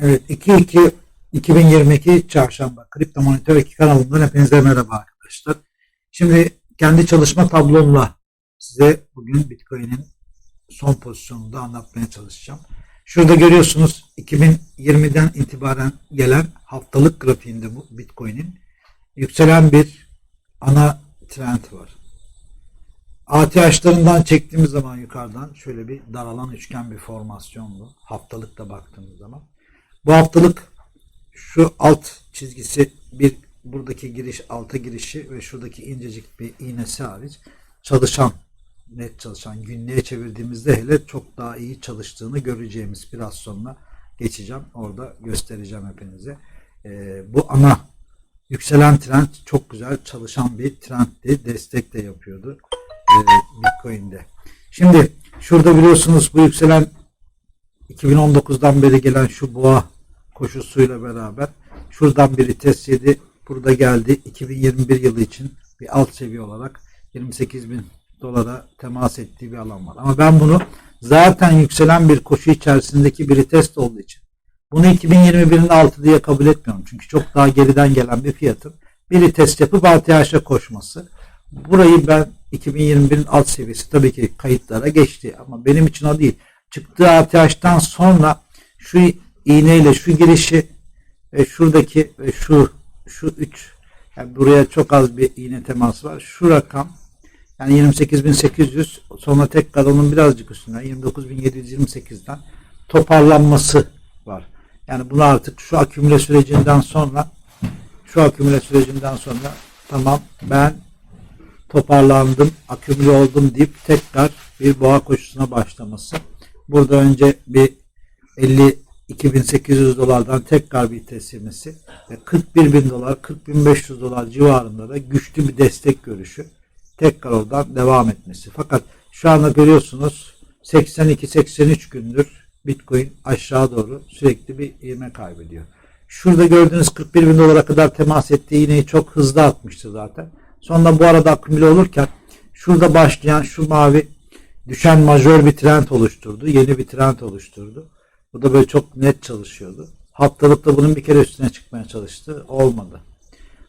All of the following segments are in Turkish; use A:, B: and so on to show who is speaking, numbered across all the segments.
A: Evet 2-2 2022 Çarşamba Kripto Monitör 2 kanalından hepinize merhaba arkadaşlar. Şimdi kendi çalışma tablomla size bugün Bitcoin'in son pozisyonunu da anlatmaya çalışacağım. Şurada görüyorsunuz 2020'den itibaren gelen haftalık grafiğinde bu Bitcoin'in yükselen bir ana trend var. ATH'larından çektiğimiz zaman yukarıdan şöyle bir daralan üçgen bir formasyonlu. Haftalıkta baktığımız zaman. Bu haftalık şu alt çizgisi bir buradaki giriş alta girişi ve şuradaki incecik bir iğnesi hariç çalışan net çalışan günlüğe çevirdiğimizde hele çok daha iyi çalıştığını göreceğimiz biraz sonra geçeceğim. Orada göstereceğim hepinize. Ee, bu ana yükselen trend çok güzel çalışan bir trenddi. Destek de yapıyordu e, Bitcoin'de. Şimdi şurada biliyorsunuz bu yükselen 2019'dan beri gelen şu boğa koşusuyla beraber şuradan biri test yedi. Burada geldi. 2021 yılı için bir alt seviye olarak 28 bin dolara temas ettiği bir alan var. Ama ben bunu zaten yükselen bir koşu içerisindeki bir test olduğu için bunu 2021'in altı diye kabul etmiyorum. Çünkü çok daha geriden gelen bir fiyatın bir test yapıp ATH'a koşması. Burayı ben 2021'in alt seviyesi tabii ki kayıtlara geçti ama benim için o değil. Çıktığı ATH'tan sonra şu iğneyle şu girişi ve şuradaki ve şu şu 3 yani buraya çok az bir iğne teması var. Şu rakam yani 28.800 sonra tekrar onun birazcık üstünden 29.728'den toparlanması var. Yani bunu artık şu akümüle sürecinden sonra şu akümüle sürecinden sonra tamam ben toparlandım, akümüle oldum deyip tekrar bir boğa koşusuna başlaması. Burada önce bir 52.800 dolardan tekrar bir teslimesi ve 41.000 dolar, 40.500 dolar civarında da güçlü bir destek görüşü tekrar oradan devam etmesi. Fakat şu anda görüyorsunuz 82-83 gündür Bitcoin aşağı doğru sürekli bir ivme kaybediyor. Şurada gördüğünüz 41 bin dolara kadar temas ettiği iğneyi çok hızlı atmıştı zaten. Sonra bu arada akümüle olurken şurada başlayan şu mavi düşen majör bir trend oluşturdu. Yeni bir trend oluşturdu. Bu da böyle çok net çalışıyordu. Haftalıkta bunun bir kere üstüne çıkmaya çalıştı. Olmadı.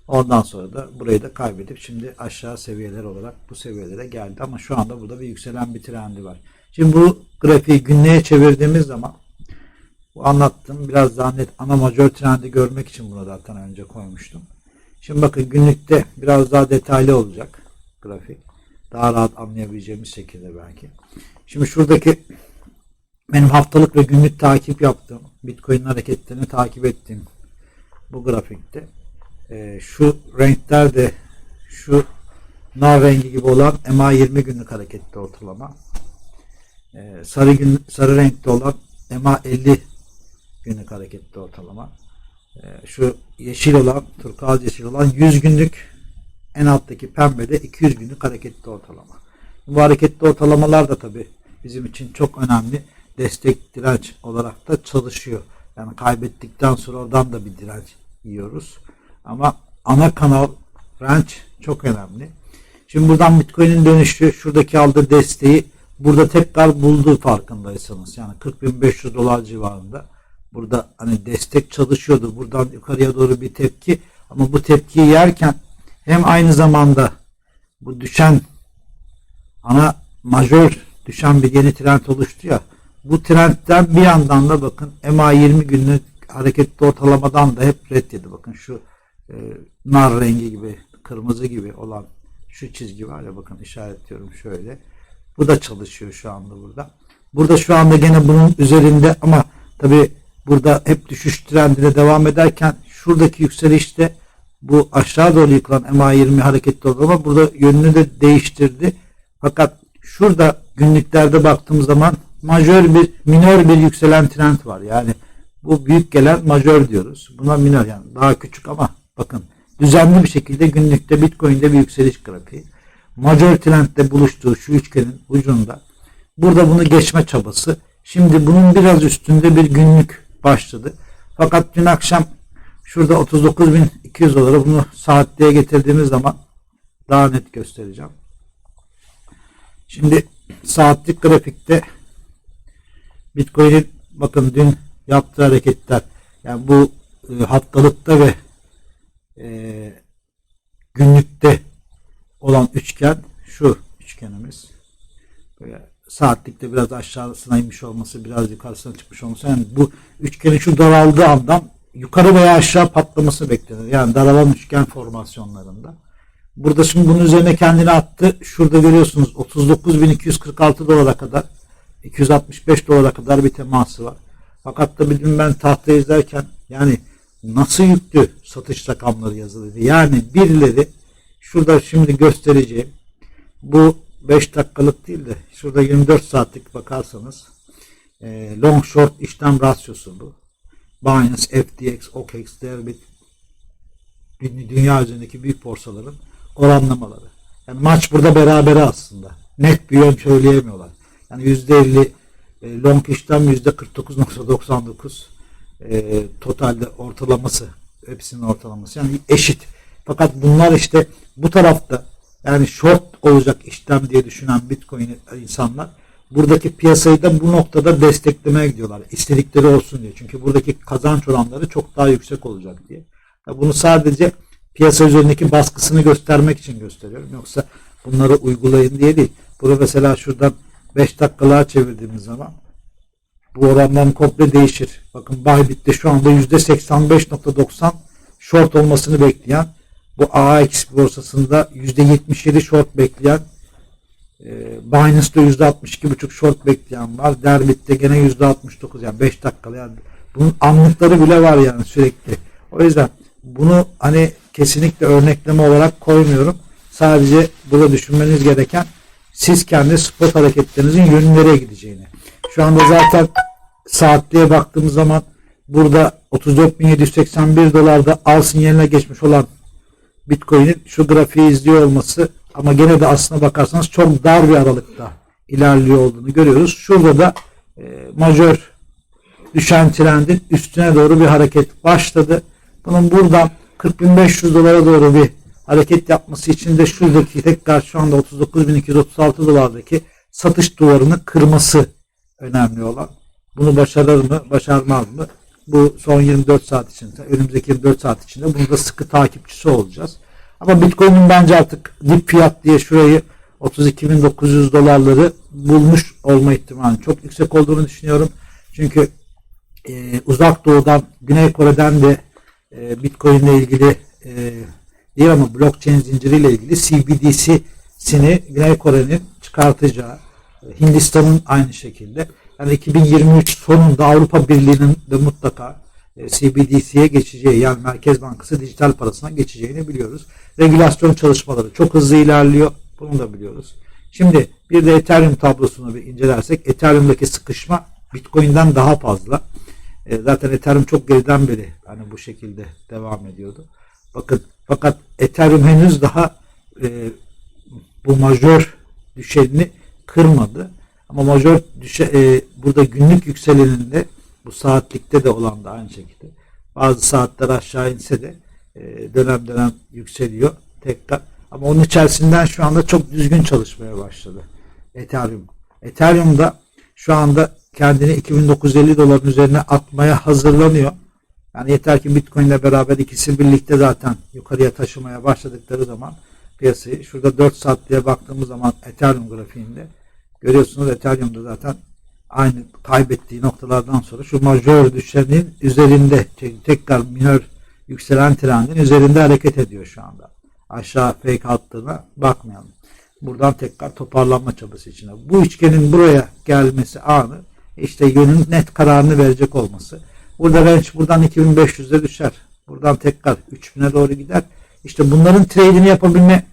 A: Ondan sonra da burayı da kaybedip şimdi aşağı seviyeler olarak bu seviyelere geldi. Ama şu anda burada bir yükselen bir trendi var. Şimdi bu grafiği günlüğe çevirdiğimiz zaman bu anlattığım biraz daha net ana majör trendi görmek için bunu zaten önce koymuştum. Şimdi bakın günlükte biraz daha detaylı olacak grafik. Daha rahat anlayabileceğimiz şekilde belki. Şimdi şuradaki benim haftalık ve günlük takip yaptığım Bitcoin hareketlerini takip ettiğim bu grafikte e, şu renkler de şu nar rengi gibi olan MA 20 günlük hareketli ortalama e, sarı gün sarı renkte olan MA 50 günlük hareketli ortalama e, şu yeşil olan turkuaz yeşil olan 100 günlük en alttaki pembede 200 günlük hareketli ortalama. Bu hareketli ortalamalar da tabi bizim için çok önemli destek direnç olarak da çalışıyor. Yani kaybettikten sonra oradan da bir direnç yiyoruz. Ama ana kanal range çok önemli. Şimdi buradan Bitcoin'in dönüşü şuradaki aldığı desteği burada tekrar bulduğu farkındaysanız yani 40.500 dolar civarında burada hani destek çalışıyordu. Buradan yukarıya doğru bir tepki ama bu tepkiyi yerken hem aynı zamanda bu düşen ana majör düşen bir yeni trend oluştu ya bu trendten bir yandan da bakın MA 20 günlük hareketli ortalamadan da hep reddedi. Bakın şu e, nar rengi gibi kırmızı gibi olan şu çizgi var ya bakın işaretliyorum şöyle. Bu da çalışıyor şu anda burada. Burada şu anda gene bunun üzerinde ama tabi burada hep düşüş trendine devam ederken şuradaki yükselişte bu aşağı doğru yıkılan MA20 hareketli oldu ama burada yönünü de değiştirdi. Fakat şurada günlüklerde baktığımız zaman majör bir minör bir yükselen trend var. Yani bu büyük gelen majör diyoruz. Buna minör yani daha küçük ama bakın düzenli bir şekilde günlükte Bitcoin'de bir yükseliş grafiği. Majör trendle buluştuğu şu üçgenin ucunda burada bunu geçme çabası. Şimdi bunun biraz üstünde bir günlük başladı. Fakat dün akşam şurada 39.200 dolara bunu saatliğe getirdiğimiz zaman daha net göstereceğim. Şimdi saatlik grafikte Bitcoin'in bakın dün yaptığı hareketler Yani bu e, haftalıkta ve e, günlükte olan üçgen şu üçgenimiz. Böyle saatlikte biraz aşağısına inmiş olması, biraz yukarısına çıkmış olması. Yani bu üçgenin şu daraldığı andan yukarı veya aşağı patlaması beklenir. Yani daralan üçgen formasyonlarında. Burada şimdi bunun üzerine kendini attı. Şurada görüyorsunuz 39.246 dolara kadar 265 dolara kadar bir teması var. Fakat tabii dün ben tahta izlerken yani nasıl yüklü satış rakamları yazılıydı. Yani birileri şurada şimdi göstereceğim bu 5 dakikalık değil de şurada 24 saatlik bakarsanız e, long short işlem rasyosu bu. Binance, FTX, OKEX, Derbit dü- dünya üzerindeki büyük borsaların oranlamaları. Yani maç burada berabere aslında. Net bir yön söyleyemiyorlar. Yani %50 e, long işlem %49.99 e, totalde ortalaması hepsinin ortalaması yani eşit. Fakat bunlar işte bu tarafta yani short olacak işlem diye düşünen Bitcoin insanlar buradaki piyasayı da bu noktada desteklemeye gidiyorlar. İstedikleri olsun diye. Çünkü buradaki kazanç oranları çok daha yüksek olacak diye. Bunu sadece piyasa üzerindeki baskısını göstermek için gösteriyorum. Yoksa bunları uygulayın diye değil. Burada mesela şuradan 5 dakikalığa çevirdiğimiz zaman bu orandan komple değişir. Bakın Bybit'te şu anda %85.90 short olmasını bekleyen bu AX borsasında %77 short bekleyen e, Binance'da %62.5 short bekleyen var. Derbit'te gene %69 yani 5 dakikalı yani bunun anlıkları bile var yani sürekli. O yüzden bunu hani kesinlikle örnekleme olarak koymuyorum. Sadece burada düşünmeniz gereken siz kendi spot hareketlerinizin yönü nereye gideceğini. Şu anda zaten saatliğe baktığımız zaman burada 34.781 dolarda al sinyaline geçmiş olan Bitcoin'in şu grafiği izliyor olması ama gene de aslına bakarsanız çok dar bir aralıkta ilerliyor olduğunu görüyoruz. Şurada da e, majör düşen trendin üstüne doğru bir hareket başladı. Bunun buradan 40.500 dolara doğru bir hareket yapması için de şuradaki tekrar şu anda 39.236 dolardaki satış duvarını kırması önemli olan. Bunu başarır mı, başarmaz mı? Bu son 24 saat içinde, önümüzdeki 24 saat içinde bunu da sıkı takipçisi olacağız. Ama Bitcoin'in bence artık dip fiyat diye şurayı 32.900 dolarları bulmuş olma ihtimali çok yüksek olduğunu düşünüyorum. Çünkü e, uzak doğudan, Güney Kore'den de e, Bitcoin ile ilgili e, ama blockchain zinciriyle ilgili CBDC'sini Güney Kore'nin çıkartacağı, Hindistan'ın aynı şekilde. Yani 2023 sonunda Avrupa Birliği'nin de mutlaka e, CBDC'ye geçeceği yani Merkez Bankası dijital parasına geçeceğini biliyoruz. Regülasyon çalışmaları çok hızlı ilerliyor. Bunu da biliyoruz. Şimdi bir de Ethereum tablosunu bir incelersek Ethereum'daki sıkışma Bitcoin'den daha fazla. E, zaten Ethereum çok geriden beri hani bu şekilde devam ediyordu. Bakın fakat Ethereum henüz daha e, bu majör düşenini kırmadı. Ama majör düşe, e, burada günlük yükseleninde bu saatlikte de olan da aynı şekilde. Bazı saatler aşağı inse de e, dönem dönem yükseliyor tekrar. Ama onun içerisinden şu anda çok düzgün çalışmaya başladı Ethereum. Ethereum da şu anda kendini 2950 doların üzerine atmaya hazırlanıyor. Yani yeter ki Bitcoin ile beraber ikisi birlikte zaten yukarıya taşımaya başladıkları zaman piyasayı şurada 4 saat diye baktığımız zaman Ethereum grafiğinde görüyorsunuz Ethereum'da zaten aynı kaybettiği noktalardan sonra şu majör düşenin üzerinde tekrar minör yükselen trendin üzerinde hareket ediyor şu anda. Aşağı fake attığına bakmayalım. Buradan tekrar toparlanma çabası içinde. Bu üçgenin buraya gelmesi anı işte yönün net kararını verecek olması. Burada range buradan 2500'e düşer. Buradan tekrar 3000'e doğru gider. İşte bunların trade'ini yapabilme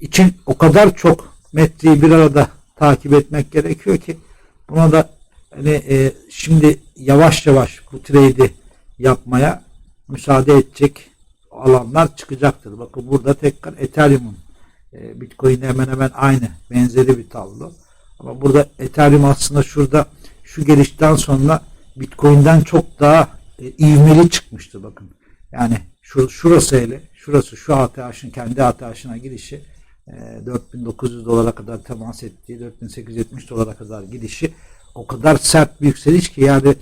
A: için o kadar çok metreyi bir arada takip etmek gerekiyor ki buna da hani e, şimdi yavaş yavaş bu trade'i yapmaya müsaade edecek alanlar çıkacaktır. Bakın burada tekrar Ethereum'un e, Bitcoin'e hemen hemen aynı benzeri bir tablo. Ama burada Ethereum aslında şurada şu gelişten sonra Bitcoin'den çok daha e, ivmeli çıkmıştı bakın. Yani şu, şurası hele şurası şu ATH'ın kendi ATH'ına girişi e, 4900 dolara kadar temas ettiği 4870 dolara kadar gidişi o kadar sert bir yükseliş ki yani